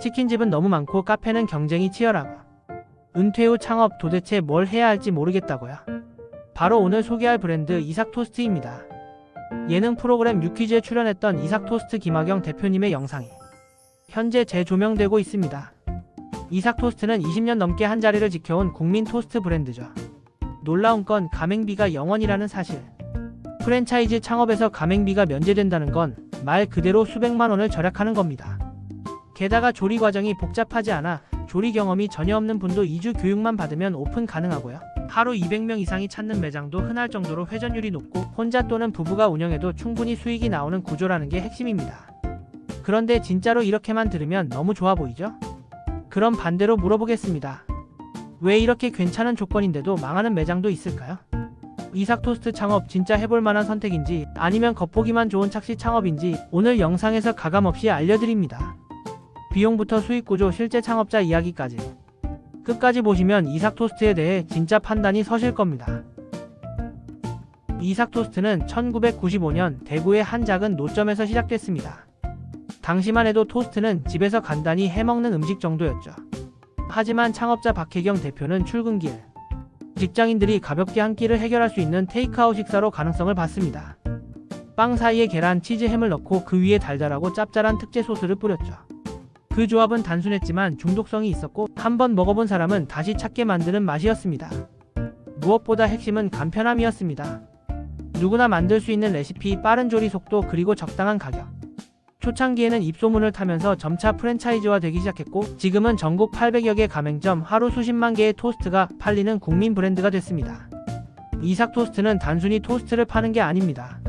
치킨집은 너무 많고 카페는 경쟁이 치열하고 은퇴 후 창업 도대체 뭘 해야 할지 모르겠다고요. 바로 오늘 소개할 브랜드 이삭토스트입니다. 예능 프로그램 유퀴즈에 출연했던 이삭토스트 김학영 대표님의 영상이 현재 재조명되고 있습니다. 이삭토스트는 20년 넘게 한 자리를 지켜온 국민 토스트 브랜드죠. 놀라운 건 가맹비가 0원이라는 사실. 프랜차이즈 창업에서 가맹비가 면제된다는 건 말 그대로 수백만 원을 절약하는 겁니다. 게다가 조리 과정이 복잡하지 않아 조리 경험이 전혀 없는 분도 2주 교육만 받으면 오픈 가능하고요. 하루 200명 이상이 찾는 매장도 흔할 정도로 회전율이 높고 혼자 또는 부부가 운영해도 충분히 수익이 나오는 구조라는 게 핵심입니다. 그런데 진짜로 이렇게만 들으면 너무 좋아 보이죠? 그럼 반대로 물어보겠습니다. 왜 이렇게 괜찮은 조건인데도 망하는 매장도 있을까요? 이삭 토스트 창업 진짜 해볼 만한 선택인지 아니면 겉보기만 좋은 착시 창업인지 오늘 영상에서 가감없이 알려드립니다. 비용부터 수익 구조, 실제 창업자 이야기까지 끝까지 보시면 이삭 토스트에 대해 진짜 판단이 서실 겁니다. 이삭 토스트는 1995년 대구의 한 작은 노점에서 시작됐습니다. 당시만 해도 토스트는 집에서 간단히 해먹는 음식 정도였죠. 하지만 창업자 박혜경 대표는 출근길, 직장인들이 가볍게 한 끼를 해결할 수 있는 테이크아웃 식사로 가능성을 봤습니다. 빵 사이에 계란, 치즈, 햄을 넣고 그 위에 달달하고 짭짤한 특제 소스를 뿌렸죠. 그 조합은 단순했지만 중독성이 있었고 한번 먹어본 사람은 다시 찾게 만드는 맛이었습니다. 무엇보다 핵심은 간편함이었습니다. 누구나 만들 수 있는 레시피, 빠른 조리 속도, 그리고 적당한 가격. 초창기에는 입소문을 타면서 점차 프랜차이즈화 되기 시작했고 지금은 전국 800여 개 가맹점 하루 수십만 개의 토스트가 팔리는 국민 브랜드가 됐습니다. 이삭 토스트는 단순히 토스트를 파는 게 아닙니다.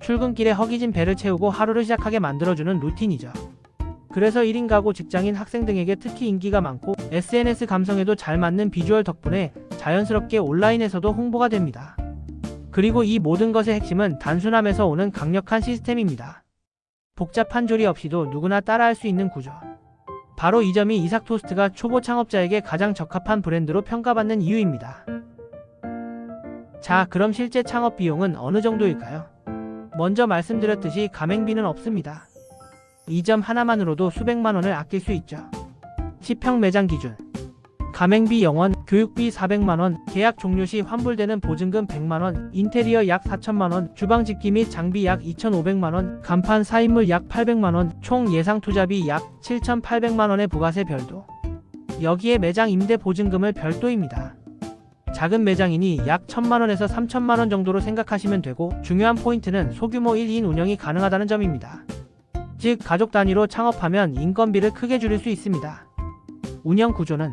출근길에 허기진 배를 채우고 하루를 시작하게 만들어주는 루틴이죠. 그래서 1인 가구, 직장인, 학생 등에게 특히 인기가 많고 SNS 감성에도 잘 맞는 비주얼 덕분에 자연스럽게 온라인에서도 홍보가 됩니다. 그리고 이 모든 것의 핵심은 단순함에서 오는 강력한 시스템입니다. 복잡한 조리 없이도 누구나 따라할 수 있는 구조. 바로 이 점이 이삭 토스트가 초보 창업자에게 가장 적합한 브랜드로 평가받는 이유입니다. 자, 그럼 실제 창업 비용은 어느 정도일까요? 먼저 말씀드렸듯이 가맹비는 없습니다. 이 점 하나만으로도 수백만 원을 아낄 수 있죠. 10평 매장 기준. 가맹비 0원, 교육비 400만원, 계약 종료 시 환불되는 보증금 100만원, 인테리어 약 4천만원, 주방 집기 및 장비 약 2,500만원, 간판 사인물 약 800만원, 총 예상 투자비 약 7,800만원의 부가세 별도. 여기에 매장 임대 보증금을 별도입니다. 작은 매장이니 약 1천만원에서 3천만원 정도로 생각하시면 되고 중요한 포인트는 소규모 1인 운영이 가능하다는 점입니다. 즉 가족 단위로 창업하면 인건비를 크게 줄일 수 있습니다. 운영 구조는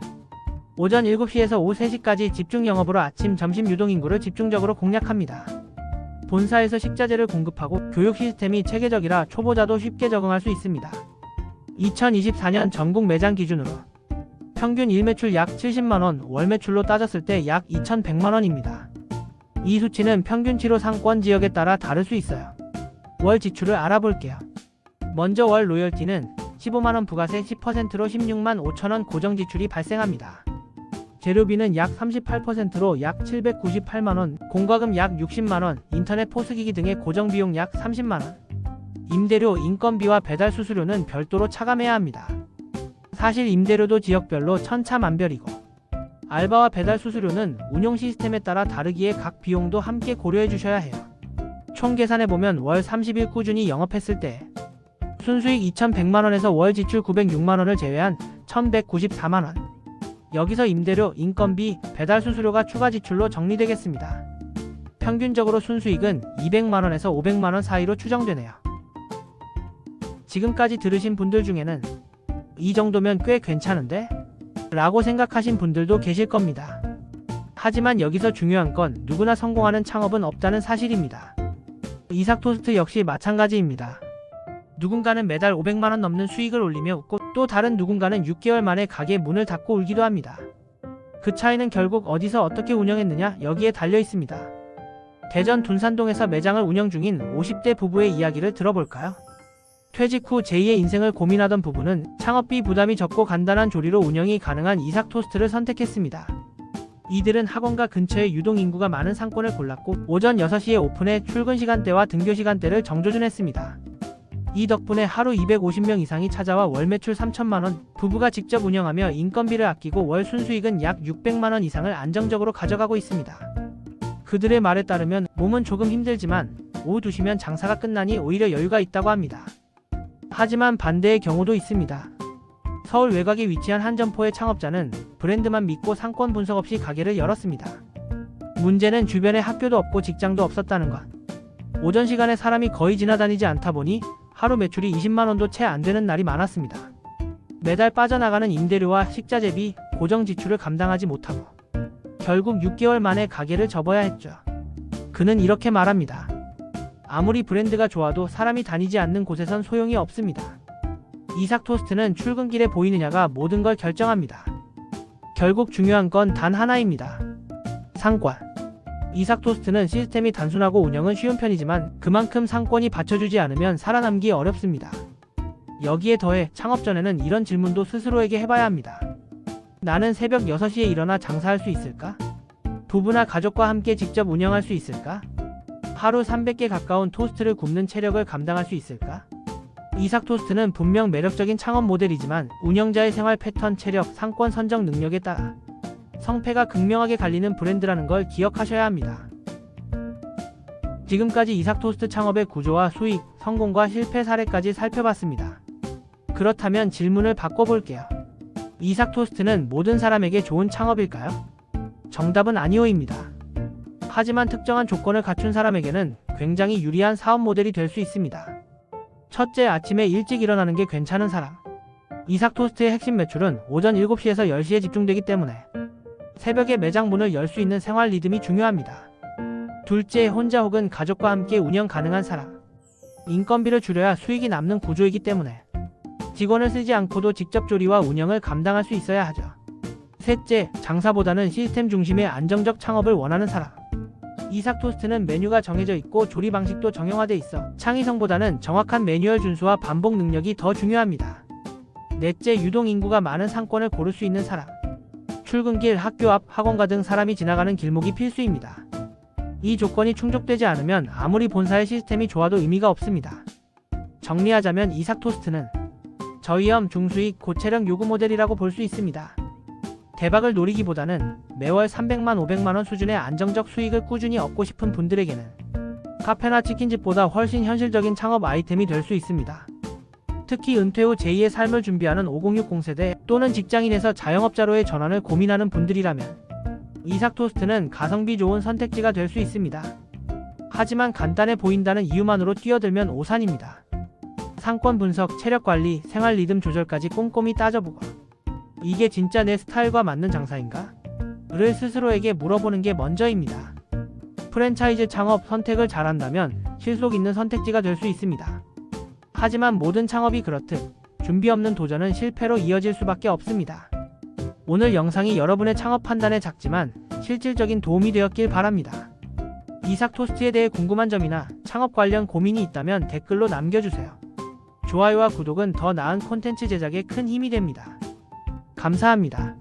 오전 7시에서 오후 3시까지 집중 영업으로 아침, 점심 유동 인구를 집중적으로 공략합니다. 본사에서 식자재를 공급하고 교육 시스템이 체계적이라 초보자도 쉽게 적응할 수 있습니다. 2024년 전국 매장 기준으로 평균 일매출 약 70만원, 월 매출로 따졌을 때 약 2,100만원입니다. 이 수치는 평균치로 상권 지역에 따라 다를 수 있어요. 월 지출을 알아볼게요. 먼저 월 로열티는 15만원 부가세 10%로 16만 5천원 고정 지출이 발생합니다. 재료비는 약 38%로 약 798만원, 공과금 약 60만원, 인터넷 포스기기 등의 고정비용 약 30만원. 임대료, 인건비와 배달 수수료는 별도로 차감해야 합니다. 사실 임대료도 지역별로 천차만별이고 알바와 배달 수수료는 운용 시스템에 따라 다르기에 각 비용도 함께 고려해 주셔야 해요. 총 계산해 보면 월 30일 꾸준히 영업했을 때 순수익 2,100만원에서 월 지출 906만원을 제외한 1,194만원. 여기서 임대료, 인건비, 배달 수수료가 추가 지출로 정리되겠습니다. 평균적으로 순수익은 200만원에서 500만원 사이로 추정되네요. 지금까지 들으신 분들 중에는 이 정도면 꽤 괜찮은데? 라고 생각하신 분들도 계실 겁니다. 하지만 여기서 중요한 건 누구나 성공하는 창업은 없다는 사실입니다. 이삭 토스트 역시 마찬가지입니다. 누군가는 매달 500만원 넘는 수익을 올리며 웃고 또 다른 누군가는 6개월 만에 가게 문을 닫고 울기도 합니다. 그 차이는 결국 어디서 어떻게 운영했느냐 여기에 달려 있습니다. 대전 둔산동에서 매장을 운영 중인 50대 부부의 이야기를 들어볼까요? 퇴직 후 제2의 인생을 고민하던 부부는 창업비 부담이 적고 간단한 조리로 운영이 가능한 이삭 토스트를 선택했습니다. 이들은 학원가 근처에 유동 인구가 많은 상권을 골랐고 오전 6시에 오픈해 출근 시간대와 등교 시간대를 정조준했습니다. 이 덕분에 하루 250명 이상이 찾아와 월 매출 3천만 원, 부부가 직접 운영하며 인건비를 아끼고 월 순수익은 약 600만 원 이상을 안정적으로 가져가고 있습니다. 그들의 말에 따르면 몸은 조금 힘들지만 오후 2시면 장사가 끝나니 오히려 여유가 있다고 합니다. 하지만 반대의 경우도 있습니다. 서울 외곽에 위치한 한 점포의 창업자는 브랜드만 믿고 상권 분석 없이 가게를 열었습니다. 문제는 주변에 학교도 없고 직장도 없었다는 것. 오전 시간에 사람이 거의 지나다니지 않다 보니 하루 매출이 20만 원도 채 안 되는 날이 많았습니다. 매달 빠져나가는 임대료와 식자재비, 고정 지출을 감당하지 못하고 결국 6개월 만에 가게를 접어야 했죠. 그는 이렇게 말합니다. 아무리 브랜드가 좋아도 사람이 다니지 않는 곳에선 소용이 없습니다. 이삭 토스트는 출근길에 보이느냐가 모든 걸 결정합니다. 결국 중요한 건 단 하나입니다. 상권. 이삭 토스트는 시스템이 단순하고 운영은 쉬운 편이지만 그만큼 상권이 받쳐주지 않으면 살아남기 어렵습니다. 여기에 더해 창업 전에는 이런 질문도 스스로에게 해봐야 합니다. 나는 새벽 6시에 일어나 장사할 수 있을까? 부부나 가족과 함께 직접 운영할 수 있을까? 하루 300개 가까운 토스트를 굽는 체력을 감당할 수 있을까? 이삭 토스트는 분명 매력적인 창업 모델이지만 운영자의 생활 패턴, 체력, 상권 선정 능력에 따라 성패가 극명하게 갈리는 브랜드라는 걸 기억하셔야 합니다. 지금까지 이삭 토스트 창업의 구조와 수익, 성공과 실패 사례까지 살펴봤습니다. 그렇다면 질문을 바꿔볼게요. 이삭 토스트는 모든 사람에게 좋은 창업일까요? 정답은 아니오입니다. 하지만 특정한 조건을 갖춘 사람에게는 굉장히 유리한 사업 모델이 될 수 있습니다. 첫째, 아침에 일찍 일어나는 게 괜찮은 사람. 이삭 토스트의 핵심 매출은 오전 7시에서 10시에 집중되기 때문에 새벽에 매장 문을 열 수 있는 생활 리듬이 중요합니다. 둘째, 혼자 혹은 가족과 함께 운영 가능한 사람. 인건비를 줄여야 수익이 남는 구조이기 때문에 직원을 쓰지 않고도 직접 조리와 운영을 감당할 수 있어야 하죠. 셋째, 장사보다는 시스템 중심의 안정적 창업을 원하는 사람. 이삭 토스트는 메뉴가 정해져 있고 조리 방식도 정형화돼 있어 창의성보다는 정확한 매뉴얼 준수와 반복 능력이 더 중요합니다. 넷째, 유동 인구가 많은 상권을 고를 수 있는 사람. 출근길, 학교 앞, 학원가 등 사람이 지나가는 길목이 필수입니다. 이 조건이 충족되지 않으면 아무리 본사의 시스템이 좋아도 의미가 없습니다. 정리하자면 이삭 토스트는 저위험 중수익 고체력 요구 모델이라고 볼 수 있습니다. 대박을 노리기보다는 매월 300만 500만원 수준의 안정적 수익을 꾸준히 얻고 싶은 분들에게는 카페나 치킨집보다 훨씬 현실적인 창업 아이템이 될 수 있습니다. 특히 은퇴 후 제2의 삶을 준비하는 5060 세대 또는 직장인에서 자영업자로의 전환을 고민하는 분들이라면 이삭 토스트는 가성비 좋은 선택지가 될 수 있습니다. 하지만 간단해 보인다는 이유만으로 뛰어들면 오산입니다. 상권 분석, 체력 관리, 생활 리듬 조절까지 꼼꼼히 따져보고 이게 진짜 내 스타일과 맞는 장사인가? 를 스스로에게 물어보는 게 먼저입니다. 프랜차이즈 창업 선택을 잘한다면 실속 있는 선택지가 될 수 있습니다. 하지만 모든 창업이 그렇듯 준비 없는 도전은 실패로 이어질 수밖에 없습니다. 오늘 영상이 여러분의 창업 판단에 작지만 실질적인 도움이 되었길 바랍니다. 이삭 토스트에 대해 궁금한 점이나 창업 관련 고민이 있다면 댓글로 남겨주세요. 좋아요와 구독은 더 나은 콘텐츠 제작에 큰 힘이 됩니다. 감사합니다.